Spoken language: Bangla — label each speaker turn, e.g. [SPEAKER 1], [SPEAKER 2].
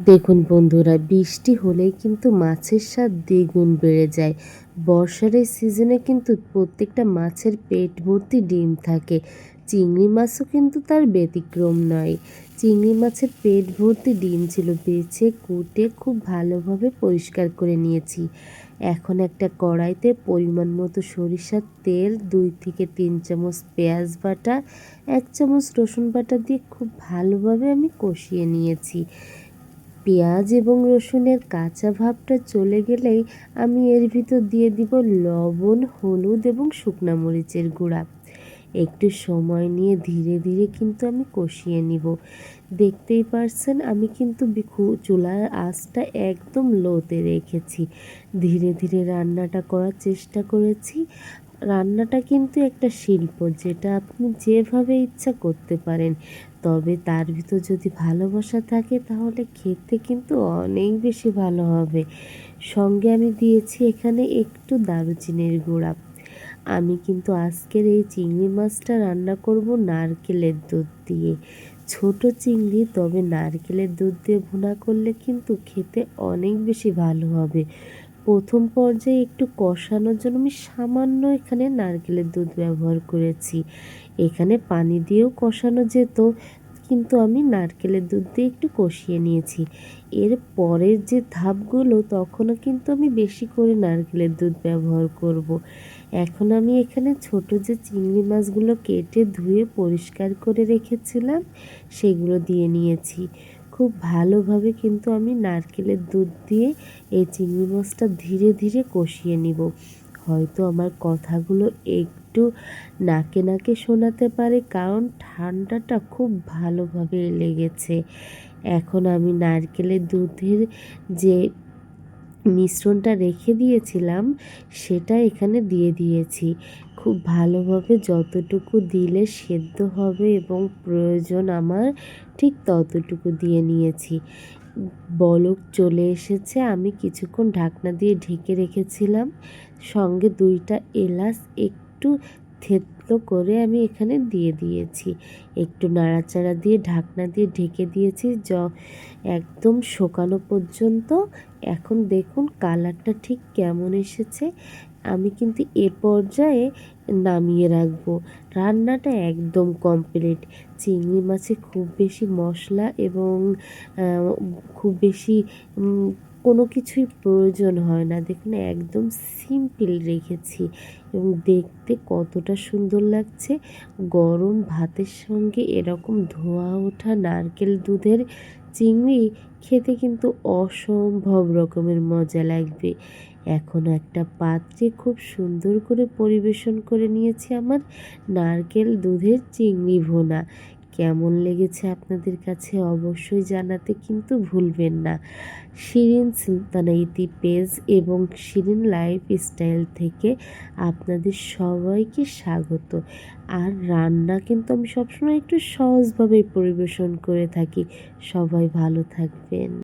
[SPEAKER 1] দেখুন বন্ধুরা, বৃষ্টি হলেই কিন্তু মাছের স্বাদ দ্বিগুণ বেড়ে যায়। বর্ষার এই সিজনে কিন্তু প্রত্যেকটা মাছের পেট ভর্তি ডিম থাকে। চিংড়ি মাছও কিন্তু তার ব্যতিক্রম নয়। চিংড়ি মাছের পেট ভর্তি ডিম ছিল বেছে কুটে খুব ভালোভাবে পরিষ্কার করে নিয়েছি। এখন একটা কড়াইতে পরিমাণ মতো সরিষার তেল, দুই থেকে তিন চামচ পেঁয়াজ বাটা, এক চামচ রসুন বাটা দিয়ে খুব ভালোভাবে আমি কষিয়ে নিয়েছি। পেঁয়াজ এবং রসুনের কাঁচা ভাবটা চলে গেলেই আমি এর ভিতর দিয়ে দিব লবণ, হলুদ এবং শুকনা মরিচের গুঁড়া। একটু সময় নিয়ে ধীরে ধীরে কিন্তু আমি কষিয়ে নিব। দেখতেই পারছেন, আমি কিন্তু চুলার আঁচটা একদম লোতে রেখেছি। ধীরে ধীরে রান্নাটা করার চেষ্টা করেছি। রান্নাটা কিন্তু একটা শিল্প, যেটা আপনি যেভাবে ইচ্ছা করতে পারেন। তবে তার ভিতর যদি ভালোবাসা থাকে, তাহলে খেতে কিন্তু অনেক বেশি ভালো হবে। সঙ্গে আমি দিয়েছি এখানে একটু দারুচিনির গুঁড়া। আমি কিন্তু আজকের এই চিংড়ি মাছটা রান্না করব নারকেলের দুধ দিয়ে। ছোট চিংড়ি, তবে নারকেলের দুধ দিয়ে ভুনা করলে কিন্তু খেতে অনেক বেশি ভালো হবে। প্রথম পর্যায়ে একটু কষানোর জন্য আমি সামান্য এখানে নারকেলের দুধ ব্যবহার করেছি। এখানে পানি দিয়েও কষানো যেত, কিন্তু আমি নারকেলের দুধ দিয়ে একটু কষিয়ে নিয়েছি। এর পরের যে ধাপগুলো, তখনও কিন্তু আমি বেশি করে নারকেলের দুধ ব্যবহার করব। এখন আমি এখানে ছোট যে চিংড়ি মাছগুলো কেটে ধুয়ে পরিষ্কার করে রেখেছিলাম, সেগুলো দিয়ে নিয়েছি। খুব ভালোভাবে কিন্তু আমি নারকেলের দুধ দিয়ে এই চিংড়ি মাছটা ধীরে ধীরে কষিয়ে নিব। হয়তো আমার কথাগুলো একটু নাকে নাকে শোনাতে পারে, কারণ ঠান্ডাটা খুব ভালোভাবে লেগেছে। এখন আমি নারকেলের দুধের যে মিশ্রণটা রেখে দিয়েছিলাম, সেটা এখানে দিয়ে দিয়েছি। খুব ভালোভাবে যতটুকু দিলে সেদ্ধ হবে এবং প্রয়োজন আমার ঠিক ততটুকু দিয়ে নিয়েছি। বলক চলে এসেছে, আমি কিছুক্ষণ ঢাকনা দিয়ে ঢেকে রেখেছিলাম। সঙ্গে দুইটা এলাচ একটু থেতলো করে আমি এখানে দিয়ে দিয়েছি। একটু নাড়াচাড়া দিয়ে, ঢাকনা দিয়ে ঢেকে দিয়েছি য, একদম শোকানো পর্যন্ত। এখন দেখুন কালারটা ঠিক কেমন এসেছে। আমি কিন্তু এ পর্যায়ে নামিয়ে রাখব। রান্নাটা একদম কমপ্লিট। চিংড়ি মাছে খুব বেশি মশলা এবং খুব বেশি কোনো কিছুই প্রয়োজন হয় না। দেখুন, একদম সিম্পল রেখেছি এবং দেখতে কতটা সুন্দর লাগছে। গরম ভাতের সঙ্গে এরকম ধোয়া ওঠা নারকেল দুধের চিংড়ি খেতে কিন্তু অসম্ভব রকমের মজা লাগবে। এখন একটা পাত্রে খুব সুন্দর করে পরিবেশন করে নিয়েছি আমার নারকেল দুধের চিংড়ি ভোনা। কেমন লেগেছে আপনাদের কাছে অবশ্যই জানাতে কিন্তু ভুলবেন না। শিরিন সুলতানা ইতি পেজ এবং শিরিন লাইফ স্টাইল থেকে আপনাদের সবাইকে স্বাগত। আর রান্না কিন্তু আমি সবসময় একটু সহজভাবেই পরিবেশন করে থাকি। সবাই ভালো থাকবেন।